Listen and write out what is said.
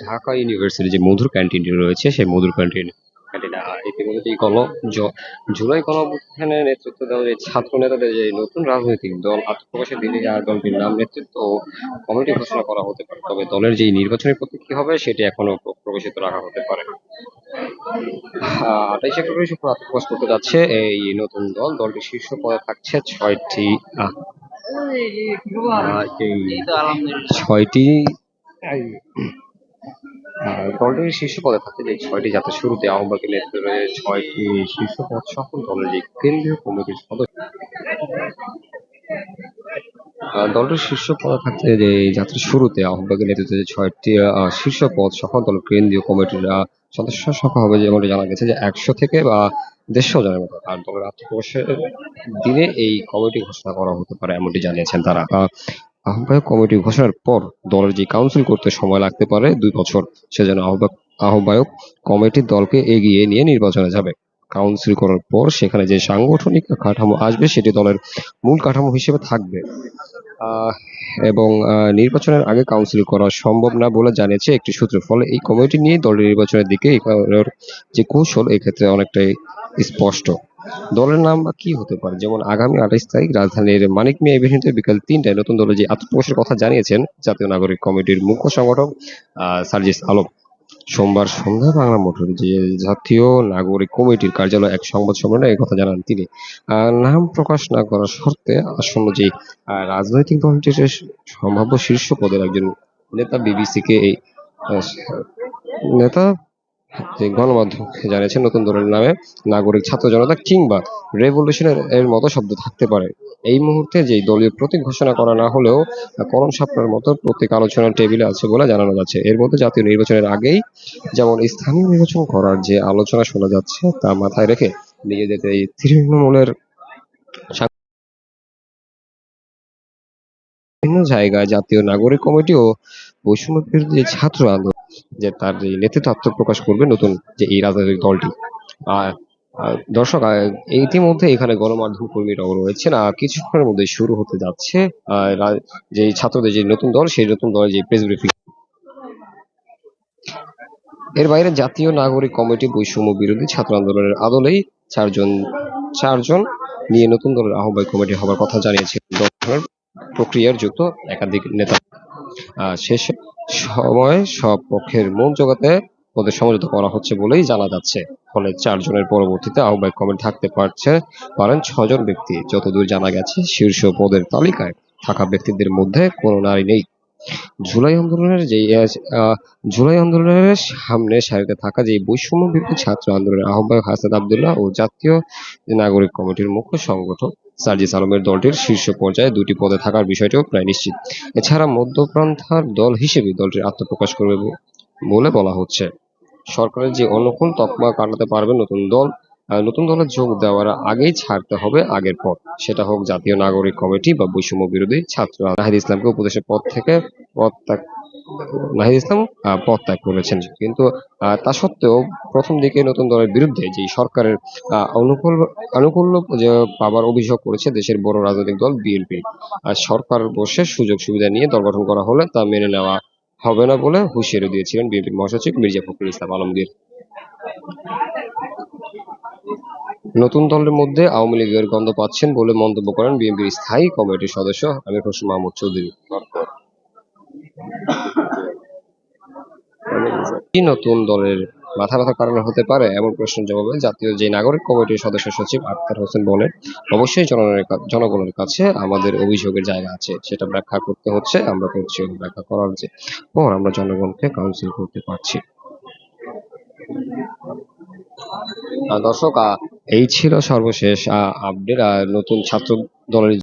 Dhaka university যে মধুর ক্যান্টিনটি রয়েছে সেই মধুর ক্যান্টিন ক্যান্টিনে আহ, ইতিমধ্যে এই গণ জুলাই নেতৃত্ব দেওয়া যে ছাত্র নেতাদের যে নতুন রাজনৈতিক দল দিনে দলটির নাম নেতৃত্ব কমিটি করা হতে পারে। তবে দলের হবে সেটি এখনও রাখা হতে পারে। আত্মপ্রকাশ করতে যাচ্ছে এই নতুন দল। দলটির শীর্ষ পদে থাকছে ছয়টি ছয়টি দলটির শীর্ষ পদে থাকছে যে ছয়টি যাতে শুরুতে আহ্বায়কের নেতৃত্বে ছয়টি শীর্ষ পদ সকল দলের কেন্দ্রীয় কমিটির সদস্য। দলটির শীর্ষ পদে থাকছে যে যাত্রার শুরুতে আহ্বায়কের নেতৃত্বে যে ছয়টি শীর্ষ পদ সকল দল কেন্দ্রীয় কমিটির সদস্য সংখ্যা হবে যেমনটি জানা গেছে যে একশো থেকে বা দেড়শো জনের মতো আর দলের আত্মপ্রকাশের দিনে এই কমিটি ঘোষণা করা হতে পারে, এমনটি জানিয়েছেন তারা। আহ্বায়ক কমিটি ঘোষণার পর দলের যে কাউন্সিল করতে সময় লাগতে পারে দুই বছর সেজন্য আহ্বায়ক আহ্বায়ক কমিটি দলকে এগিয়ে নিয়ে নির্বাচনে যাবে। কাউন্সিল করার পর সেখানে যে সাংগঠনিক কাঠামো আসবে, সেটি দলের মূল কাঠামো হিসেবে থাকবে। এবং নির্বাচনের আগে কাউন্সিল করা সম্ভব না বলে জানিয়েছে একটি সূত্র। ফলে এই কমিটি নিয়ে দলের নির্বাচনের দিকে যে কৌশল এক্ষেত্রে অনেকটাই স্পষ্ট। দলের নাম বা কি হতে পারে? যেমন আগামী আঠাইশ তারিখ রাজধানীর মানিক মিয়া এভিনিউতে বিকাল তিনটায় নতুন দলের যে আত্মপ্রকাশের কথা জানিয়েছেন জাতীয় নাগরিক কমিটির মুখ্য সংগঠক সার্জিস আলম। সোমবার সন্ধ্যায় বাংলা মোটর যে জাতীয় নাগরিক কমিটির কার্যালয়ে এক সংবাদ সম্মেলনে এই কথা জানান তিনি। নাম প্রকাশ না করার শর্তে আসন্ন যে রাজনৈতিক দলটির সম্ভাব্য শীর্ষ পদের একজন নেতা বিবিসিকে এই নেতা যে গণমাধ্যমকে জানিয়েছেন নতুন দলের নামে নাগরিক ছাত্র জনতা কিংবা রেভলিউশনের এর মতো শব্দ থাকতে পারে। এই মুহূর্তে যে দলীয় প্রতীক ঘোষণা করা না হলেও কলম সাপড়ার মতো প্রতীক আলোচনার টেবিলে আছে বলে জানানো যাচ্ছে। এর মধ্যে জাতীয় নির্বাচনের আগেই যেমন স্থানীয় নির্বাচন করার যে আলোচনা শোনা যাচ্ছে, তা মাথায় রেখে নিজেদের এই তৃণমূলের বিভিন্ন জায়গায় জাতীয় নাগরিক কমিটি ও বৈষম্য বিরোধী ছাত্র আন্দোলন যে তার যে নেতৃত্ব আত্মপ্রকাশ করবে নতুন যে এই রাজনৈতিক দলটি। আর দর্শক ইতিমধ্যে এখানে গণমাধ্যম কর্মীরাও রয়েছেন। কিছুক্ষণের মধ্যে শুরু হতে যাচ্ছে যে ছাত্রদের যে নতুন দল, সেই নতুন দলের যে প্রেস ব্রিফিং এর বাইরে জাতীয় নাগরিক কমিটি বৈষম্য বিরোধী ছাত্র আন্দোলনের আদলেই চারজন চারজন নিয়ে নতুন দলের আহ্বায়ক কমিটি হবার কথা জানিয়েছে। প্রক্রিয়ার যুক্ত একাধিক নেতা। শেষ সময় সব পক্ষের মন জোগাতে ওদের সমঝোতা করা হচ্ছে বলেই জানা যাচ্ছে। ফলে চারজনের পরবর্তীতে আহ্বায়ক কমিটি থাকতে পারছে, পারেন ছজন ব্যক্তি। যতদূর জানা গেছে, শীর্ষ পদের তালিকায় থাকা ব্যক্তিদের মধ্যে কোনো নারী নেই। জুলাই আন্দোলনের যে জুলাই আন্দোলনের সামনে সারিতে থাকা যে বৈষম্য বিরোধী ছাত্র আন্দোলনের আহ্বায়ক হাসান আবদুল্লাহ ও জাতীয় নাগরিক কমিটির মুখ্য সংগঠক সার্জিস আলমের দলটির শীর্ষ পর্যায়ে দুটি পদে থাকার বিষয়টিও প্রায় নিশ্চিত। এছাড়া মধ্যপ্রান্তার দল হিসেবে দলটির আত্মপ্রকাশ করবে বলে বলা হচ্ছে। সরকারের যে অনুকূল তকমা কাটাতে পারবে নতুন দল নতুন দলে যোগ দেওয়ার আগেই ছাড়তে হবে আগের পদ সেটা হোক জাতীয় নাগরিক কমিটি বা বৈষম্য বিরোধী ছাত্র। নাহিদ ইসলামকে উপদেশের পদ থেকে পদ ত্যাগ নাহিদ ইসলাম পদ ত্যাগ করেছেন। কিন্তু তা সত্ত্বেও প্রথম দিকে নতুন দলের বিরুদ্ধে যে সরকারের অনুকূল, আনুকূল্য যে পাবার অভিযোগ করেছে দেশের বড় রাজনৈতিক দল বিএনপি, আর সরকার বসে সুযোগ সুবিধা নিয়ে দল গঠন করা হলে তা মেনে নেওয়া হবে না বলে হুঁশিয়ারি দিয়েছিলেন বিএনপির মহাসচিব মির্জা ফখরুল ইসলাম আলমগীর। নতুন দলের মধ্যে আওয়ামী লীগের গন্ধ পাচ্ছেন বলে মন্তব্য করেন বিএনপির স্থায়ী কমিটির সদস্য আমির হোসেন মাহমুদ চৌধুরী। কি নতুন দলের মাথা ব্যথার কারণে হতে পারে এমন প্রশ্নের জবাবে জাতীয় যে নাগরিক কমিটির সদস্য সচিব আক্তার হোসেন বলেন, অবশ্যই জনগণের কাছে আমাদের অভিযোগের জায়গা আছে, সেটা ব্যাখ্যা করতে হচ্ছে, আমরা করছি ব্যাখ্যা করার যে পর আমরা জনগণকে কাউন্সিল করতে পারছি। দর্শক এই ছিল সর্বশেষ আপডেট নতুন ছাত্র দলের